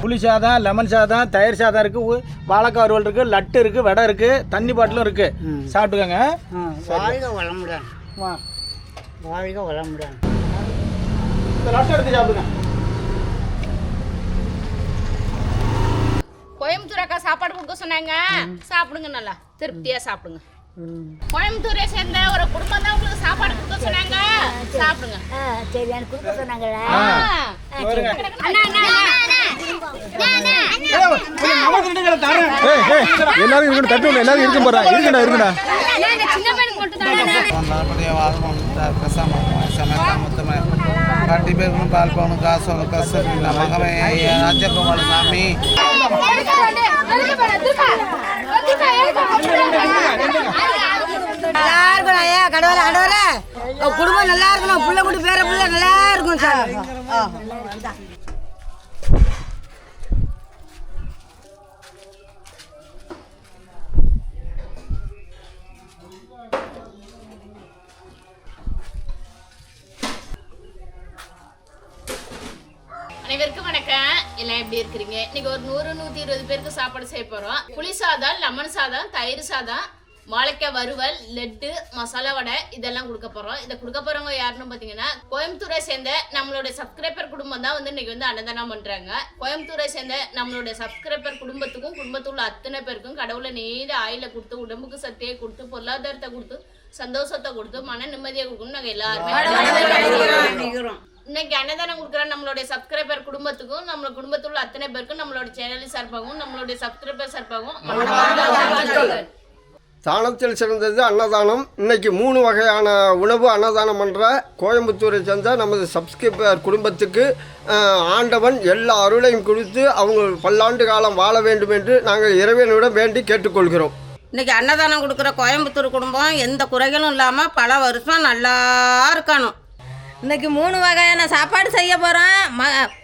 புளி சாதம் லெமன் சாதம் தயிர் சாதம் இருக்குது வாழைக்காய் வறுவல் இருக்குது லட்டு இருக்குது வடை இருக்குது தண்ணி பாட்டிலும் இருக்குது சாப்பிட்டுக்கோங்க. வாழ்க வளமுடன் வா. வாழ்க வளமுடன் இந்த லட்டு எடுத்து சாப்பிடுங்க. கோயம்புத்தூர் அக்கா சாப்பாடு கொடுக்க சொன்னாங்க. சாப்பிடுங்க நல்லா. திருப்தியா சாப்பிடுங்க. கோயம்புத்தூரை சேர்ந்த ஒரு குடும்பம் தான் உங்களுக்கு சாப்பாடு கொடுக்க சொன்னாங்க. சாப்பிடுங்க. சரி. எனக்கு கொடுக்க சொன்னாங்களே ஆ ஆ. வருங்க அண்ணா அண்ணா அண்ணா ஏய், கொஞ்சம் நமக்கு ரெண்டு கையில தரேன். ஏய் ஏய் எல்லாரும் இருக்கணும் தட்டு எல்லாரும் இருக்கும் போறாங்க இருக்கடா இருக்குடா. கண்டிப்பாக இருக்கணும் பால் பவுனும் காசு ஒன்று கஷ்டம் இல்லை மகமே ராஜகோபால சாமி நல்லா இருக்கணும் கடவுளை குடும்பம் நல்லா இருக்கணும். பிள்ளை கூட பேர பிள்ளை நல்லா இருக்கும் சார் எல்லாம் எப்படி இருக்கிறீங்க? இன்னைக்கு ஒரு நூறு நூத்தி இருபது பேருக்கு சாப்பாடு செய்ய போறோம். புளி சாதம் லெமன் சாதம் தயிர் சாதம் வாழைக்காய் வறுவல் லட்டு மசாலா வடை இதெல்லாம் கொடுக்க போறோம். இதை கொடுக்க போறவங்க யாருன்னு பாத்தீங்கன்னா கோயம்புத்தூரை சேர்ந்த நம்மளுடைய சப்ஸ்கிரைபர் குடும்பம் தான் வந்து இன்னைக்கு வந்து அன்னதானம் பண்றாங்க. கோயம்புத்தூரை சேர்ந்த நம்மளுடைய சப்ஸ்கிரைபர் குடும்பத்துக்கும் குடும்பத்தில் உள்ள அத்தனை பேருக்கும் கடவுளை நீண்ட ஆயில கொடுத்து உடம்புக்கு சக்தியை கொடுத்து பொருளாதாரத்தை கொடுத்து சந்தோஷத்தை கொடுத்து மன நிம்மதியை கொடுக்கணும் நாங்க எல்லாருமே இன்னைக்கு அன்னதானம் கொடுக்குற நம்மளுடைய சப்ஸ்கிரைபர் குடும்பத்துக்கும் நம்ம குடும்பத்தில் உள்ள அத்தனை பேருக்கும் நம்மளோட சேனல் சார்பாகவும் நம்மளுடைய சப்ஸ்கிரைபர் சார்பாகவும். தானத்தில் சிறந்தது அன்னதானம். இன்னைக்கு மூணு வகையான உணவு அன்னதானம் பண்ணுற கோயம்புத்தூரை சேர்ந்த நமது சப்ஸ்கிரைபர் குடும்பத்துக்கு ஆண்டவன் எல்லா அருளையும் கொடுத்து அவங்க பல்லாண்டு காலம் வாழ வேண்டும் என்று நாங்கள் இறைவனிடம் வேண்டி கேட்டுக்கொள்கிறோம். இன்னைக்கு அன்னதானம் கொடுக்குற கோயம்புத்தூர் குடும்பம் எந்த குறைகளும் இல்லாமல் பல வருஷம் நல்லா இருக்கணும். இன்னைக்கு மூணு வகையான சாப்பாடு செய்ய போகிறோம் ம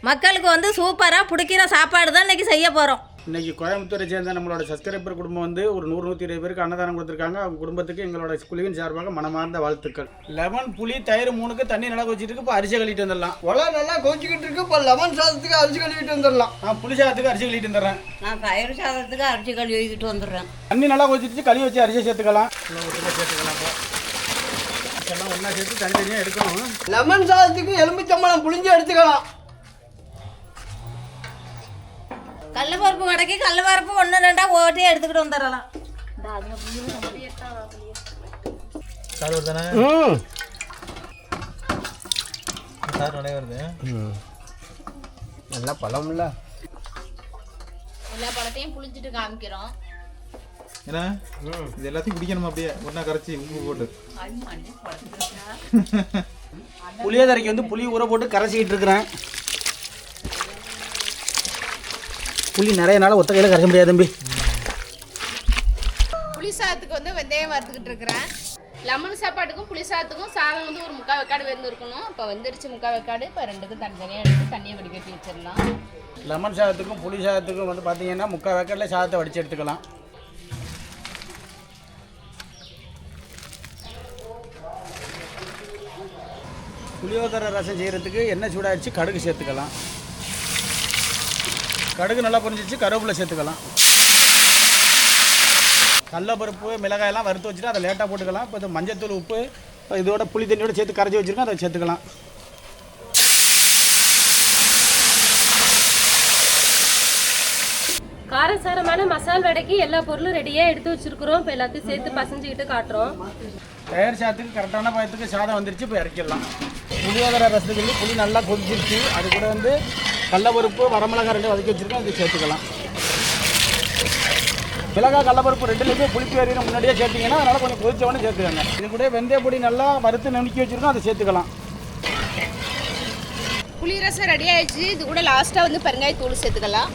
மக்களுக்கு வந்து சூப்பராக பிடிக்கிற சாப்பாடு தான் இன்னைக்கு செய்ய போகிறோம் இன்னைக்கு கோயம்புத்தூரை சேர்ந்த நம்மளோட சப்ஸ்கிரைபர் குடும்பம் வந்து ஒரு நூறு நூற்றி இருபது பேருக்கு அன்னதானம் கொடுத்துருக்காங்க. அவங்க குடும்பத்துக்கு எங்களோட குழுவின் சார்பாக மனமார்ந்த வாழ்த்துக்கள். லெமன் புளி தயிர் மூணுக்கு தண்ணி நல்லா வச்சுட்டு இருக்கு. இப்போ அரிசி கழிட்டு வந்துடலாம். ஒலை நல்லா கொச்சிக்கிட்டு இருக்கு. இப்போ லெமன் சாதத்துக்கு அரிசி கழுவிட்டு வந்துடலாம். நான் புளி சாதத்துக்கு அரிசி கழிட்டு வந்துடுறேன். நான் தயிர் சாதத்துக்கு அரிசி கழுவிக்கிட்டு வந்துடுறேன். தண்ணி நல்லா கொதிச்சிட்டு களி வச்சு அரிசி சேர்த்துக்கலாம். சேர்த்துக்கலாம். எல்லாம் ஒன்றா சேர்த்து தனித்தனியாக எடுக்கணும். லெமன் சாதத்துக்கு எலுமிச்சம்பழம் புளிஞ்சு எடுத்துக்கலாம். கடலப்பருப்பு வடக்கி கடலப்பருப்பு ஒன்று ரெண்டாக ஓட்டி எடுத்துக்கிட்டு வந்துடலாம். ம். நல்லா பழம் இல்லை எல்லா பழத்தையும் புளிஞ்சிட்டு காமிக்கிறோம். ஏன்னா இது எல்லாத்தையும் குடிக்கணும் அப்படியே? ஒன்றா கரைச்சி உப்பு போட்டு. புளியோதரைக்கு வந்து புளி ஊற போட்டு கரைச்சிக்கிட்டு இருக்கிறேன். புளி நிறைய நாள் ஒத்த கையில் கரைக்க முடியாது தம்பி. புளி சாதத்துக்கு வந்து வெந்தயம் வறுத்துக்கிட்டு இருக்கிறேன். லெமன் சாப்பாட்டுக்கும் புளி சாதத்துக்கும் சாதம் வந்து ஒரு முக்கால் வெக்காடு வெந்து இருக்கணும். இப்போ வந்துருச்சு முக்கால் வெக்காடு. இப்போ ரெண்டுக்கும் தனித்தனியாக எடுத்து தண்ணியை வடிகட்டி வச்சிடலாம். லெமன் சாதத்துக்கும் புளி சாதத்துக்கும் வந்து பார்த்தீங்கன்னா முக்கால் வேக்கடில் சாதத்தை வடித்து எடுத்துக்கலாம். புளியோதரை ரசம் செய்கிறதுக்கு எண்ணெய் சூடாகிடுச்சு கடுகு சேர்த்துக்கலாம். கடுகு நல்லா பொரிஞ்சிச்சு கருவேப்பிலை சேர்த்துக்கலாம். கடலப்பருப்பு மிளகாயெல்லாம் வறுத்து வச்சுட்டு அதை லேட்டாக போட்டுக்கலாம். இப்போ இது மஞ்சத்தூள் உப்பு இப்போ இதோட புளி தண்ணியோட சேர்த்து கரைச்சி வச்சுருக்கோம் அதை சேர்த்துக்கலாம். காரசாரமான மசால் வடைக்கு எல்லா பொருளும் ரெடியாக எடுத்து வச்சிருக்கிறோம். இப்போ எல்லாத்தையும் சேர்த்து பசஞ்சுக்கிட்டு காட்டுறோம். தயார் சாதத்துக்கு கரெக்டான பயத்துக்கு சாதம் வந்துருச்சு இப்போ இறக்கிடலாம். புளியோதரை ரசத்துக்கு புளி நல்லா கொதிச்சிருச்சு. அது கூட வந்து கடலப்பருப்பு வரமிளகாய் ரெண்டு வதக்கி வச்சுருக்கோம் அதை சேர்த்துக்கலாம். மிளகாய் கடலப்பருப்பு ரெண்டுலேயுமே புளிப்பு ஏறின முன்னாடியே சேர்த்திங்கன்னா அதனால் கொஞ்சம் கொதிச்சவொடனே சேர்த்துக்கோங்க. இது கூட வெந்தய பொடி நல்லா வறுத்து நுணுக்கி வச்சுருக்கோம். அதை சேர்த்துக்கலாம். புளி ரசம் ரெடி ஆயிடுச்சு. இது கூட லாஸ்ட்டாக வந்து பெருங்காயத்தூள் சேர்த்துக்கலாம்.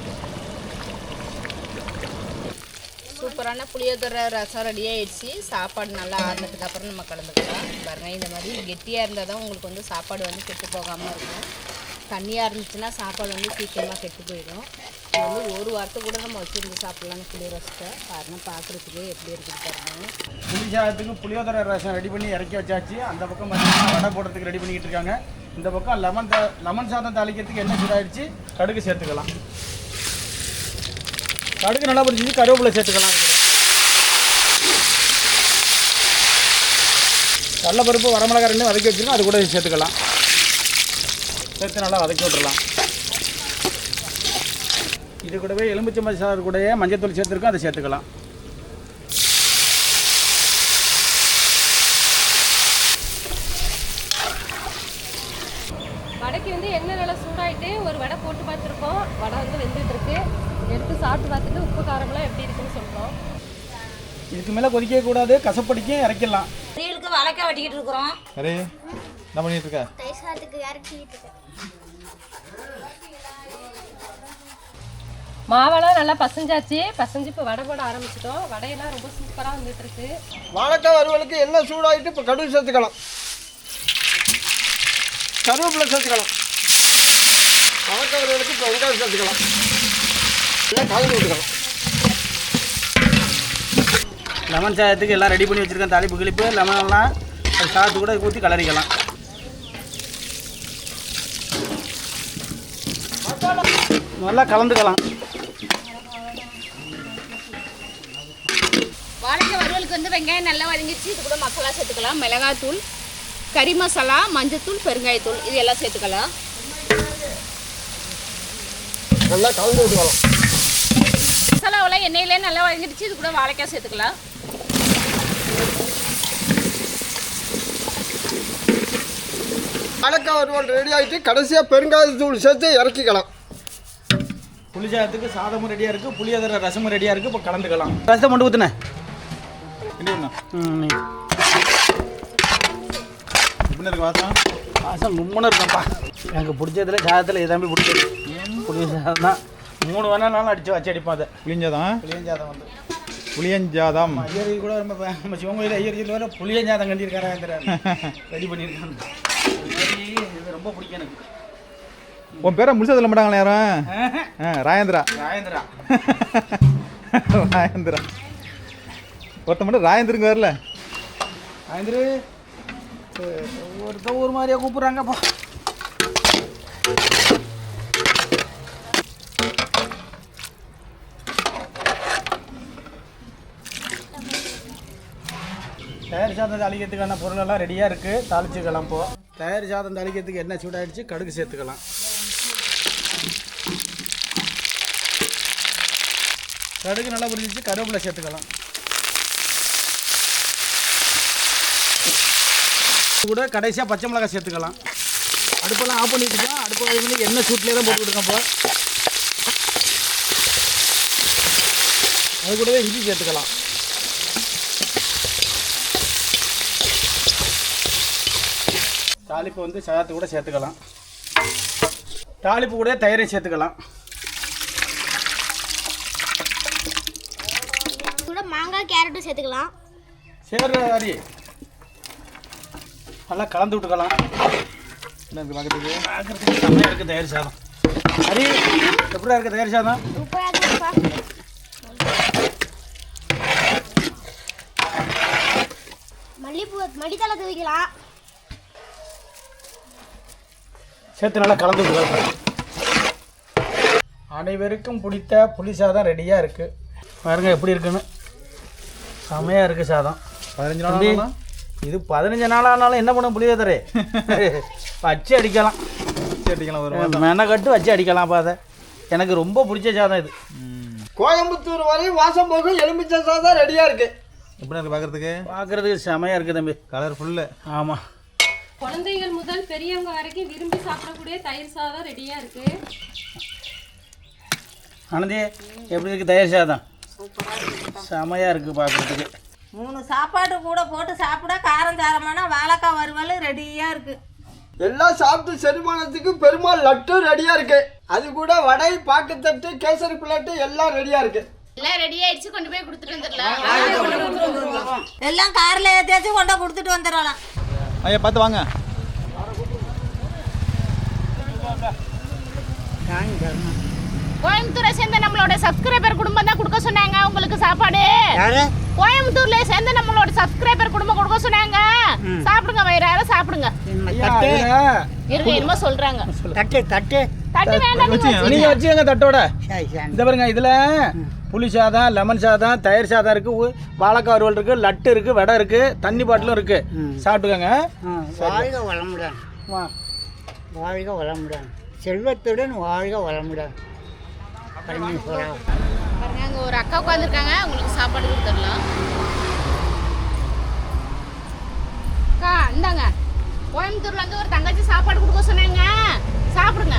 சூப்பரான புளியோதரை ரசம் ரெடி ஆயிடுச்சு. சாப்பாடு நல்லா ஆறுனதுக்கு அப்புறம் நம்ம கலந்துக்கலாம். பாருங்க இந்த மாதிரி கெட்டியாக இருந்தால் தான் உங்களுக்கு வந்து சாப்பாடு வந்து கெட்டு போகாமல் இருக்கும். தண்ணியாக இருந்துச்சுன்னா சாப்பாடு வந்து சீக்கிரமாக கெட்டு போயிடும். இது வந்து ஒரு வாரத்தை கூட நம்ம வச்சுருந்து சாப்பிட்லான்னு புளி ரசத்தை. பாருங்க பார்க்குறதுக்கு எப்படி இருக்குது புளி சாதத்துக்கு புளியோதரை ரசம் ரெடி பண்ணி இறக்கி வச்சாச்சு. அந்த பக்கம் பார்த்தீங்கன்னா வடை போடுறதுக்கு ரெடி பண்ணிக்கிட்டு இருக்காங்க. இந்த பக்கம் லெமன் லெமன் சாதம் தாளிக்கிறதுக்கு என்ன சூடாயிடுச்சு கடுகு சேர்த்துக்கலாம். கடுகு நல்லா பிடிச்சி கருவேப்பிலை சேர்த்துக்கலாம். கடலப்பருப்பு வரமிளகாய் ரெண்டும் வதக்கி வச்சுருக்கோம் அது கூட சேர்த்துக்கலாம். சேர்த்து நல்லா வதக்கி விட்டுறலாம். இது கூடவே எலுமிச்சம்பழ சாறு கூடயே மஞ்சத்தூள் சேர்த்துருக்கோம் அதை சேர்த்துக்கலாம். வடைக்கு வந்து எண்ணெய் நல்லா சூடாயிட்டு ஒரு வடை போட்டு பார்த்துருக்கோம். வடை வந்து வெந்துட்டு இருக்கு எடுத்து சாப்பிட்டு பார்த்துட்டு உப்பு காரம்லாம் எப்படி இருக்குன்னு சொல்றோம். இதுக்கு மேலே கொதிக்கவே கூடாது கசப்படிக்கும் இறக்கிடலாம். வெட்டிக்கிட்டு இருக்கிறோம். அரே என்ன பண்ணிட்டு இருக்க? மாவெல்லாம் நல்லா பசஞ்சாச்சு. பசஞ்சு இப்போ வடை போட ஆரம்பிச்சிட்டோம். வடையெல்லாம் ரொம்ப சூப்பராக வந்துட்டு இருக்கு. வாழைக்காய் வறுவலுக்கு எண்ணெய் சூடாகிட்டு இப்போ கடுகு சேர்த்துக்கலாம். கருவேப்பிலை சேர்த்துக்கலாம். வாழைக்காய் வறுவலுக்கு இப்போ வெங்காயம் சேர்த்துக்கலாம். இல்லை கலந்து விட்டுக்கலாம் லெமன் சாதத்துக்கு எல்லாம் ரெடி பண்ணி வச்சுருக்கேன் தாளிப்பு கிளிப்பு லெமன்லாம் அது சாதத்து கூட ஊற்றி கலரிக்கலாம். நல்லா கலந்துக்கலாம். வாழைக்காய் வறுவலுக்கு வந்து வெங்காயம் நல்லா வதங்கிடுச்சு. இது கூட மசாலா சேர்த்துக்கலாம். மிளகாத்தூள் கறி மசாலா மஞ்சத்தூள் பெருங்காயத்தூள். இது எல்லாம் சேர்த்துக்கலாம். நல்லா கலந்து விட்டுக்கலாம். மசாலாவெல்லாம் எண்ணெயிலே நல்லா வதங்கிடுச்சு. இது கூட வாழைக்காய் சேர்த்துக்கலாம். வாழைக்காய் வறுவல் ரெடி ஆகிட்டு கடைசியாக பெருங்காயத்தூள் சேர்த்து இறக்கிக்கலாம். புளி சாதத்துக்கு சாதமும் ரெடியாக இருக்குது புளியோதரை ரசமும் ரெடியாக இருக்குது இப்போ கலந்துக்கலாம். ரசத்தை மட்டும் ஊற்றுனேன் எப்படி இருக்கு வாசம். வாசம் மும்முன்னு இருக்கும்ப்பா. எனக்கு பிடிச்சதுல சாதத்தில் இதாம்பி பிடிச்சது. புளி சாதம் தான் மூணு வேணாலும் அடிச்சு வச்சு அடிப்போம் அதை. புளியஞ்சாதம்? புளியஞ்சாதம் வந்து. புளியஞ்சாதம். ஐயர் கூட நம்ம சிவங்கோயில் ஐயர் வேறு புளியஞ்சாதம் கண்டியிருக்காரு ரெடி பண்ணியிருக்காங்க ரொம்ப பிடிக்கும் எனக்கு. உன் பேரை முடிச்சது சொல்ல மாட்டாங்களே யாரும்? ராயேந்திரா. ராயந்திரா. ராயேந்திரா. ஒருத்த மட்டும் ராயேந்திரங்க வரல. ராயந்திரு ஒருத்தன் ஒரு மாதிரியா கூப்பிட்றாங்கப்பா தயார் சாதம் தாளிக்கிறதுக்கான பொருளெல்லாம் ரெடியாக இருக்குது தாளிச்சுக்கலாம் இப்போ தயார் சாதம் தாளிக்கிறதுக்கு எண்ணெய் சூடாயிடுச்சு கடுகு சேர்த்துக்கலாம். கடுகு நல்லா புரிஞ்சிச்சு கருவேப்பிலை சேர்த்துக்கலாம். கூட கடைசியாக பச்சை மிளகாய் சேர்த்துக்கலாம். அடுப்பெல்லாம் ஆஃப் பண்ணிட்டுருக்கோம் அடுப்பு அடுப்பு பண்ணி எண்ணெய் சூட்லேயே தான் போட்டு விடுங்க இப்போ. அது கூடவே இஞ்சி சேர்த்துக்கலாம். தாளிப்பு வந்து சாதத்து கூட சேர்த்துக்கலாம். தாளிப்பு கூட தயிரையும் சேர்த்துக்கலாம். கூட மாங்காய் கேரட்டும் சேர்த்துக்கலாம். சரி ஹரி நல்லா கலந்து விட்டுக்கலாம். என்ன இருக்கு பார்க்கறதுக்கு? பார்க்கறதுக்கு செம்மையாக இருக்குது தயிர் சாதம். ஹரி எப்படியா இருக்குது தயிர் சாதம். மல்லிப்பூ மடித்தலை தூவிக்கலாம். சேர்த்து நல்லா கலந்து விட்டுக்கலாம் அனைவருக்கும் பிடித்த புளி சாதம் ரெடியாக இருக்குது பாருங்க எப்படி இருக்குன்னு. செமையாக இருக்குது சாதம். பதினஞ்சு நாள் இது பதினஞ்சு நாள் ஆனாலும் என்ன பண்ண புளியோதரை? வச்சு அடிக்கலாம். சேர்த்திக்கலாம் ஒரு மெனக்கட்டு வச்சு அடிக்கலாம் பாதை எனக்கு ரொம்ப பிடிச்ச சாதம் இது. கோயம்புத்தூர் வரை வாசம் போகும் எலுமிச்சை சாதம் ரெடியாக இருக்குது எப்படி இருக்கு பார்க்கறதுக்கு பார்க்குறதுக்கு செமையாக இருக்குது தம்பி. கலர்ஃபுல்லு ஆமாம் குழந்தைகள் முதல் பெரியவங்க வரைக்கும் விரும்பி சாப்பிடக்கூடிய தயிர் சாதம் ரெடியா இருக்கு. ஆனந்தி எப்படி இருக்குது தயிர் சாதம்? செமையாக இருக்குது பார்க்குறதுக்கு மூணு சாப்பாடு கூட போட்டு சாப்பிட காரம் சாரமான வாழைக்காய் வறுவல் ரெடியாக இருக்குது எல்லாம் சாப்பிட்டு செரிமானத்துக்கு பெருமாள் லட்டு ரெடியாக இருக்கு. அது கூட வடை பாக்குத்தட்டு கேசரி பிளேட்டு எல்லாம் ரெடியாக இருக்கு. எல்லாம் ரெடி ஆயிடுச்சு கொண்டு போய் கொடுத்துட்டு வந்துடலாம். எல்லாம் காரில் ஏற்றியாச்சும் கொண்டு கொடுத்துட்டு வந்துடலாம். ஐயா பார்த்து வாங்க. கோயம்புத்தூரை சேர்ந்த நம்மளோட சப்ஸ்கிரைபர் குடும்பம் தான் கொடுக்க சொன்னாங்க உங்களுக்கு சாப்பாடு. கோயம்புத்தூர்ல சேர்ந்த நம்மளோட சப்ஸ்கிரைபர் குடும்பம் கொடுக்க சொன்னாங்க. சாப்பிடுங்க வயிறார சாப்பிடுங்க. இருங்க. என்னமோ சொல்றாங்க. தட்டு தட்டு. நீங்க வச்சுக்கோங்க தட்டோட. இந்த பாருங்க இதுல புளி சாதம் லெமன் சாதம் தயிர் சாதம் இருக்கு வாழைக்காய் வறுவல் இருக்கு லட்டு இருக்கு வடை இருக்கு தண்ணி பாட்டிலும் இருக்கு. சாப்பிட்டுக்கோங்க. வாழ்க வளமுடன். வா. வாழ்க வளமுடன். செல்வத்துடன் வாழ்க வளமுடன். பாருங்க அங்க ஒரு அக்கா உட்காந்துருக்காங்க உங்களுக்கு சாப்பாடு கொடுத்துடலாம். அக்கா இந்தாங்க. கோயம்புத்தூர்ல இருந்து ஒரு தங்கச்சி சாப்பாடு கொடுக்க சொன்னாங்க. சாப்பிடுங்க.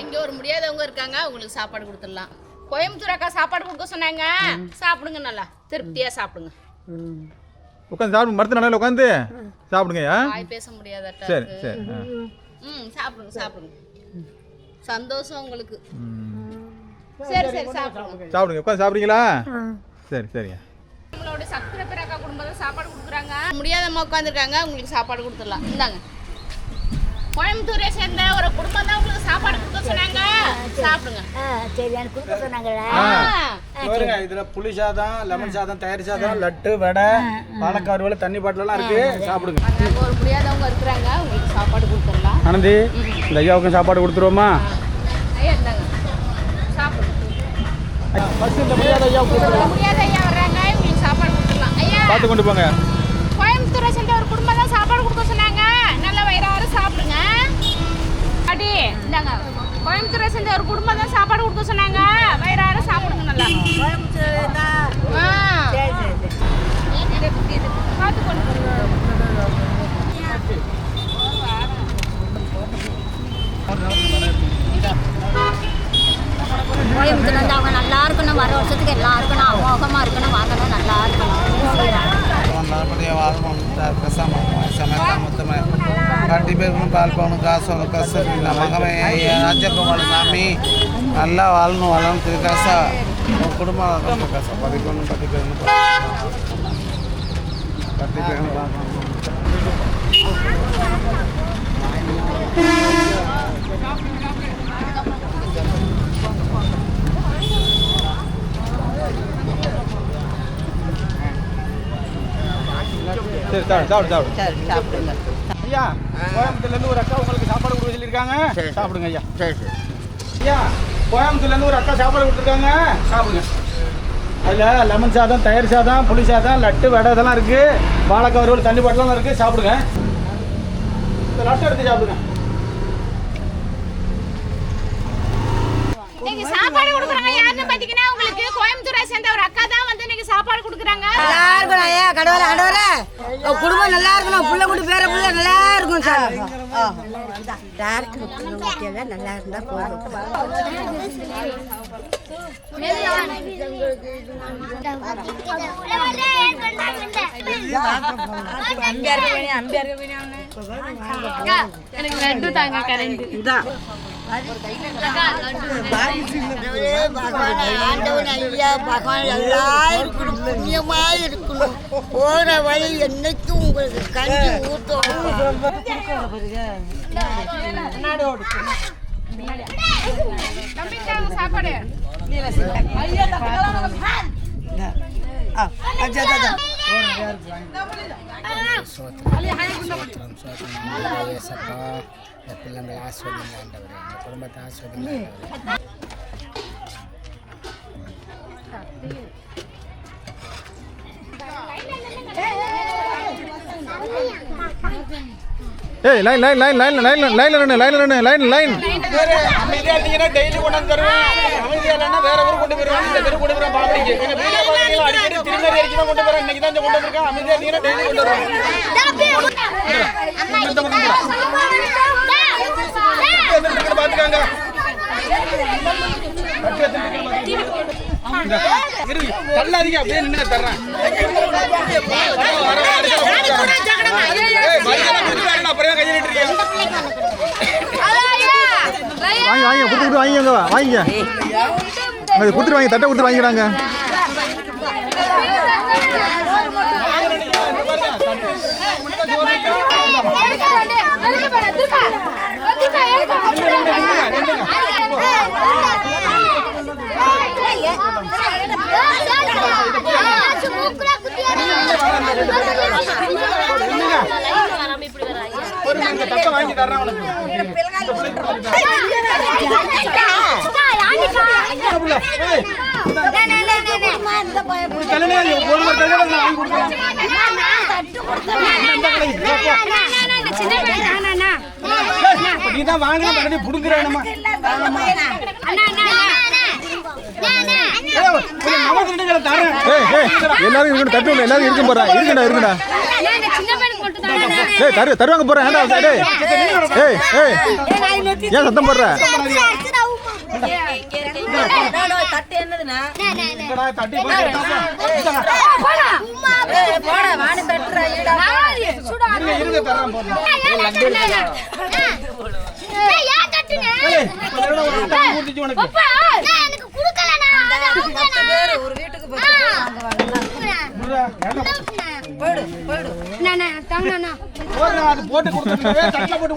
இங்க ஒரு முடியாதவங்க இருக்காங்க உங்களுக்கு சாப்பாடு கொடுத்துடலாம். கோயம்புத்தூர் அக்கா சாப்பாடு கொடுக்க சொன்னாங்க. சாப்பிடுங்க நல்லா. திருப்தியா சாப்பிடுங்க. உட்காந்து சாப்பிடு மரத்து நிலையில உட்காந்து சாப்பிடுங்கய்யா பேச முடியாதட்டா சரி. சரி. ம் சாப்பிடுங்க சாப்பிடுங்க. சந்தோஷம் உங்களுக்கு. சரி சரி சாப்பிடுங்க. சாப்பிடுங்க உட்காந்து சாப்பிடுறீங்களா? சரி சரிங்க. நம்மளோட சக்கரை பிறக்கா குடும்பத்தை சாப்பாடு கொடுக்குறாங்க. முடியாதம்மா உட்காந்துருக்காங்க உங்களுக்கு சாப்பாடு கொடுத்துடலாம். இந்தாங்க. கோயம்புத்தூரை சேர்ந்த ஒரு குடும்பம் தான் உங்களுக்கு சாப்பாடு கொடுக்க சொன்னாங்க. சாப்பிடுங்க. சரி எனக்கு கொடுக்க சொன்னாங்கல்ல. பாருங்க இதுல புளி சாதம் லெமன் சாதம் தயிர் சாதம் லட்டு வடை வாழைக்காய் வறுவல் தண்ணி பாட்டிலாம் இருக்கு. சாப்பிடுங்க. ஒரு முடியாதவங்க இருக்கிறாங்க உங்களுக்கு சாப்பாடு கொடுத்துடலாம். ஆனந்தி இந்த ஐயாவுக்கும் சாப்பாடு கொடுத்துருவோமா? ஐயா இந்தாங்க. சாப்பிடுங்க. ஃபர்ஸ்ட் இந்த முடியாத ஐயாவுக்கு ஒரு முடியாத ஐயா பார்த்து கொண்டு போங்க. கோயம்புத்தூரை சேர்ந்த ஒரு குடும்பம் தான் சாப்பாடு கொடுக்க சொன்னாங்க. நல்ல வயிறார சாப்பிடுங்க. அடி இந்தாங்க. கோயம்புத்தூரை சேர்ந்த ஒரு குடும்பம் தான் சாப்பாடு கொடுக்க சொன்னாங்க. வயிறார சாப்பிடுங்க நல்லா. ஆ. பார்த்து கொண்டு போங்க. கோயம்புத்தூர் வந்து அவங்க நல்லா இருக்கணும் வர வருஷத்துக்கு எல்லாம் இருக்கணும் அமோகமாக இருக்கணும் வாங்கணும் நல்லா இருக்கணும் கட்டி பேருக்கணும் பால் போகணும் காசு வரணும் கஷ்டம் இல்லை ராஜகோபால சாமி நல்லா வாழணும் வளரணும் திருக்காசா உன் குடும்பம் திருக்காசா பதிக்கணும் பதிக்கணும். கட்டி பேருக்கணும் சரி சாப்பிடு சாப்பிடு சாப்பிடு. சரி சாப்பிடுங்க. ஐயா கோயம்புத்தூர்ல இருந்து ஒரு அக்கா உங்களுக்கு சாப்பாடு கொடுக்க சொல்லியிருக்காங்க. சாப்பிடுங்க ஐயா. சரி சரி. ஐயா கோயம்புத்தூர்ல இருந்து ஒரு அக்கா சாப்பாடு கொடுத்துருக்காங்க. சாப்பிடுங்க. அதுல லெமன் சாதம் தயிர் சாதம் புளி சாதம் லட்டு வடை இதெல்லாம் இருக்கு. வாழைக்காய் வறுவல் தண்ணி பாட்டிலாம் இருக்கு. சாப்பிடுங்க. இந்த லட்டு எடுத்து சாப்பிடுங்க. நீங்க சாப்பாடு கொடுக்குறாங்க. யாருன்னு பாத்தீங்கன்னா உங்களுக்கு கோயம்புத்தூரை சேர்ந்த ஒரு அக்கா தான் சாப்பாடு கொடுக்குறாங்க. நல்லா இருக்கணும் ஐயா கடவுள ஆண்டவரே உன் குடும்பம் நல்லா இருக்கணும் புள்ள குட்டி பேர புள்ள நல்லா இருக்கும் சார் நல்லா இருந்தா போதும். எனக்கு லட்டு தாங்க கரண்ட் இருக்கணும் போற வழி என்னைக்கும் உங்களுக்கு கஞ்சி ஊட்டும் சாப்பாடு தம்பிக்காங்க சாப்பாடு ஏய் line line line line line line line line line line line daily கொண்டாந்து தருவேன். வீடியோ இல்லைன்னா வேற ஊர் கொண்டு போயிருவாங்க. இந்த தெரு கொண்டு போயிருவாங்க பாம்படிக்கு எங்க வீடியோ பார்த்தீங்களா அடிக்கடி திருநெல்வேலி வரைக்கும் தான் கொண்டு போறேன் இன்னைக்கு தான் கொண்டு வந்திருக்கேன் அமைதியா நீங்க டெய்லி கொண்டு வருவாங்க. பாத்துக்காங்க. தள்ளாதீங்க. அப்படியே நின்று தர்றேன். அப்புறம் கையில் இருக்கீங்க வாங்கி வாங்கி கொடுத்து வாங்கிக்கோங்க வாங்கிங்க அது கொடுத்துட்டு வாங்கி தட்டை கொடுத்து வாங்கிக்கிறாங்க வாங்கி தர்றேன் உனக்கு நீ தான் வாங்கினா மறுபடியும் புடுங்குறேன்மா எல்லாரும் இருக்கணும் தட்டு எல்லாரும் இருக்கும் போறா. இருக்கடா இருக்கடா. ஏய் தரு தருவாங்க போறேன் ஏன்டா டேய் ஏய் ஏய் ஏன் சத்தம் போடுற ஒரு வீட்டுக்கு பத்து பேர் வாங்க விட்றா, வேண்டாம். போடு போடு அது போட்டு. ஏய், தட்டுல போட்டு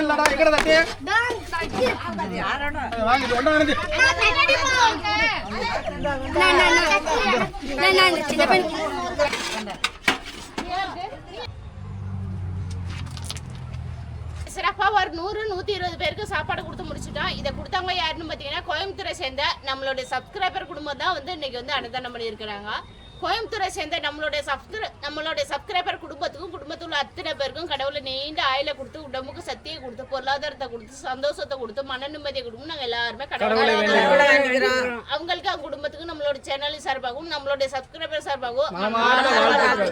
இல்லடா, எங்கடா தட்டு? வாங்கி, ஒண்ணா வந்து. சிறப்பா ஒரு நூறு நூத்தி இருபது பேருக்கு சாப்பாடு கொடுத்து முடிச்சிட்டோம். இதை கொடுத்தவங்க யாருன்னு பாத்தீங்கன்னா கோயம்புத்தூரை சேர்ந்த நம்மளுடைய சப்ஸ்கிரைபர் குடும்பம் தான் வந்து இன்னைக்கு வந்து அன்னதானம் பண்ணியிருக்கிறாங்க. கோயம்புத்தூரை சேர்ந்த நம்மளுடைய சப்ஸ்கிரை நம்மளுடைய சப்ஸ்கிரைபர் குடும்பத்துக்கும் குடும்பத்தில் உள்ள அத்தனை பேருக்கும் கடவுளை நீண்ட ஆயில கொடுத்து உடம்புக்கு சக்தியை கொடுத்து பொருளாதாரத்தை கொடுத்து சந்தோஷத்தை கொடுத்து மன நிம்மதியை கொடுத்து நாங்க எல்லாருமே கடவுளை. அவங்களுக்கு அவங்க குடும்பத்துக்கும் நம்மளோட சேனல் சார்பாகவும் நம்மளுடைய சப்ஸ்கிரைபர் சார்பாகவும்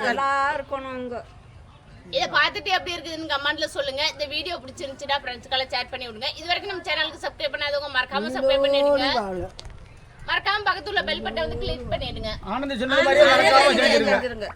நல்லா இருக்கணும் இதை பார்த்துட்டு எப்படி இருக்குதுன்னு கமெண்ட்ல சொல்லுங்க. இந்த வீடியோ பிடிச்சிருந்துச்சுன்னா ஃப்ரெண்ட்ஸ்க்கெல்லாம் ஷேர் பண்ணி விடுங்க. இது வரைக்கும் நம்ம சேனலுக்கு சப்ஸ்கிரைப் பண்ணாதவங்க மறக்காம சப்ஸ்கிரைப் பண்ணிடுங்க. மறக்காம பக்கத்துல உள்ள பெல் பட்டனை வந்து கிளிக் பண்ணிடுங்க. ஆனந்த் மறக்காம செஞ்சிருங்க